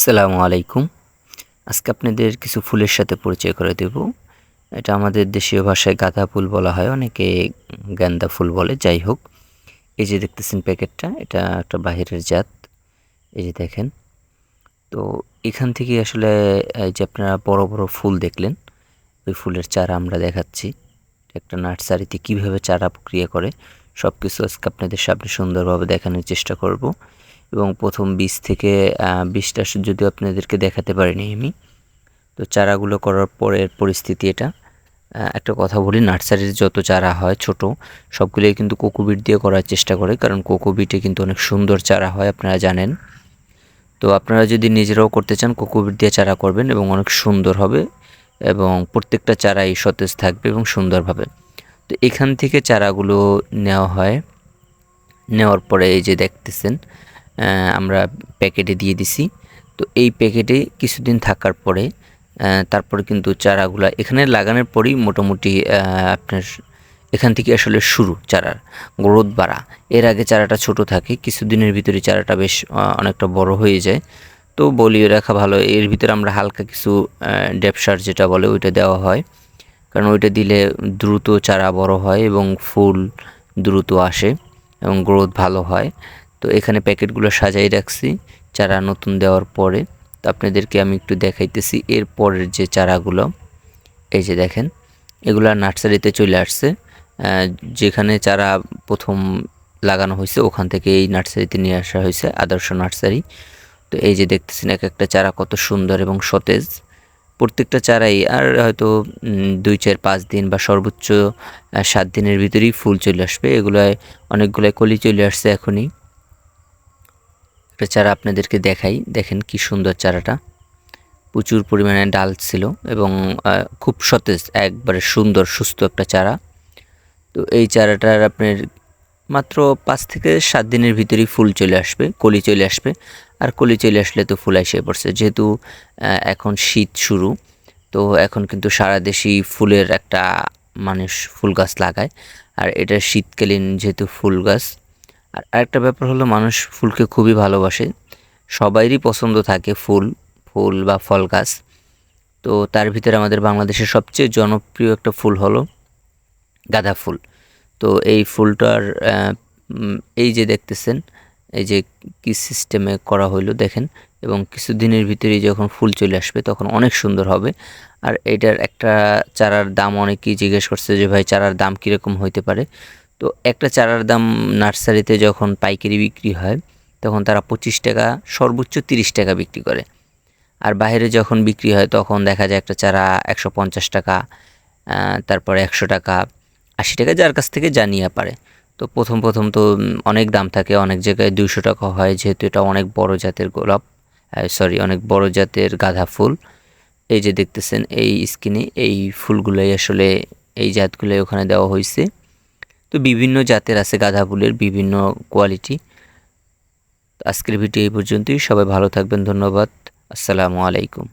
আসসালামু আলাইকুম। আজকে আপনাদের কিছু ফুলের সাথে পরিচয় করে দেব। এটা আমাদের দেশীয় ভাষায় গাঁদা ফুল বলা হয়, অনেকে গান্দা ফুল বলে। যাই হোক, এই যে দেখতেছেন প্যাকেটটা, এটা একটা বাহিরের জাত। এই যে দেখেন, তো এখান থেকে আসলে, এই যে আপনারা বড় বড় ফুল দেখলেন, ওই ফুলের চারা আমরা দেখাচ্ছি। একটা নার্সারিতে কীভাবে চারা প্রক্রিয়া করে সব কিছু আজকে আপনাদের সামনে সুন্দরভাবে দেখানোর চেষ্টা করব। এবং প্রথম বীজ থেকে বীজটা যদিও আপনাদেরকে দেখাতে পারিনি আমি। তো চারাগুলো করার পরের পরিস্থিতি এটা। একটা কথা বলি, নার্সারির যত চারা হয় ছোট, সবগুলোই কিন্তু কোকোবিট দিয়ে করার চেষ্টা করে, কারণ কোকোবিটে কিন্তু অনেক সুন্দর চারা হয়, আপনারা জানেন। তো আপনারা যদি নিজেরাও করতে চান কোকোবিট দিয়ে চারা করবেন এবং অনেক সুন্দর হবে এবং প্রত্যেকটা চারাই সতেজ থাকবে এবং সুন্দরভাবে তো এখান থেকে চারাগুলো নেওয়া হয়। নেওয়ার পরে এই যে দেখতেছেন আমরা প্যাকেটে দিয়ে দিছি। তো এই প্যাকেটে কিছুদিন থাকার পরে তারপরে কিন্তু চারাগুলো এখানে লাগানোর পরেই মোটামুটি আপনার এখান থেকে আসলে শুরু চারার গ্রোথ বাড়া। এর আগে চারাটা ছোট থাকে, কিছুদিনের ভিতরে চারাটা বেশ অনেকটা বড় হয়ে যায়। তো বলিয়ে রাখা ভালো, এর ভিতরে আমরা হালকা কিছু ডেপসার যেটা বলে ওইটা দেওয়া হয়। কারণ ওইটা দিলে দ্রুত চারা বড় হয় এবং ফুল দ্রুত আসে এবং গ্রোথ ভালো হয়। তো এখানে প্যাকেটগুলো সাজাই রাখছি চারা নতুন দেওয়ার পরে। তো আপনাদেরকে আমি একটু দেখাইতেছি এর পরের যে চারাগুলো। এই যে দেখেন, এগুলো নার্সারিতে চলে আসছে। যেখানে চারা প্রথম লাগানো হয়েছে, ওখান থেকে এই নার্সারিতে নিয়ে আসা হয়েছে, আদর্শ নার্সারি। তো এই যে দেখতেছেন, এক একটা চারা কত সুন্দর এবং সতেজ। প্রত্যেকটা চারাই আর হয়তো দুই, চার, পাঁচ দিন বা সর্বোচ্চ সাত দিনের ভিতরেই ফুল চলে আসবে। এগুলোয় অনেকগুলো কলি চলে আসছে এখনই। একটা চারা আপনাদেরকে দেখাই। দেখেন কি সুন্দর চারাটা। প্রচুর পরিমাণে ডাল ছিল এবং খুব সতেজ, একবারে সুন্দর, সুস্থ একটা চারা। তো এই চারাটার আপনার মাত্র পাঁচ থেকে সাত দিনের ভিতরেই ফুল চলে আসবে, কলি চলে আসবে। আর কলি চলে আসলে তো ফুল এসে পড়ছে। যেহেতু এখন শীত শুরু, তো এখন কিন্তু সারা দেশেই ফুলের একটা মানুষ ফুল গাছ লাগায়। আর এটা শীতকালীন যেহেতু ফুল গাছ আর আরেকটা ব্যাপার হলো মানুষ ফুলকে খুবই ভালোবাসে। সবাইরই পছন্দ থাকে ফুল ফুল বা ফল গাছ। তো তার ভিতরে আমাদের বাংলাদেশের সবচেয়ে জনপ্রিয় একটা ফুল হলো গাঁদা ফুল। তো এই ফুলটার এই যে দেখতেছেন, এই যে কি সিস্টেমে করা হইল দেখেন। এবং কিছুদিনের ভিতরেই যখন ফুল চলে আসবে তখন অনেক সুন্দর হবে। আর এটার একটা চারার দাম অনেকেই জিজ্ঞেস করছে যে ভাই চারার দাম কীরকম হইতে পারে? তো একটা চারার দাম নার্সারিতে যখন পাইকারি বিক্রি হয়, তখন তারা পঁচিশ টাকা, সর্বোচ্চ তিরিশ টাকা বিক্রি করে। আর বাইরে যখন বিক্রি হয়, তখন দেখা যায় একটা চারা একশো পঞ্চাশ টাকা তারপরে একশো টাকা, আশি টাকা যার কাছ থেকে জানিয়ে পারে। তো প্রথম প্রথম তো অনেক দাম থাকে, অনেক জায়গায় দুইশো টাকা হয়, যেহেতু এটা অনেক বড় জাতের গোলাপ সরি অনেক বড় জাতের গাঁদা ফুল। এই যে দেখতেছেন, এই স্কিনে এই ফুলগুলোই আসলে এই জাতগুলোই ওখানে দেওয়া হয়েছে তো বিভিন্ন জাতের আছে গাঁদা ফুলের বিভিন্ন কোয়ালিটি আজকের ভিডিও এই পর্যন্তই। সবাই ভালো থাকবেন। ধন্যবাদ। আসসালামু আলাইকুম।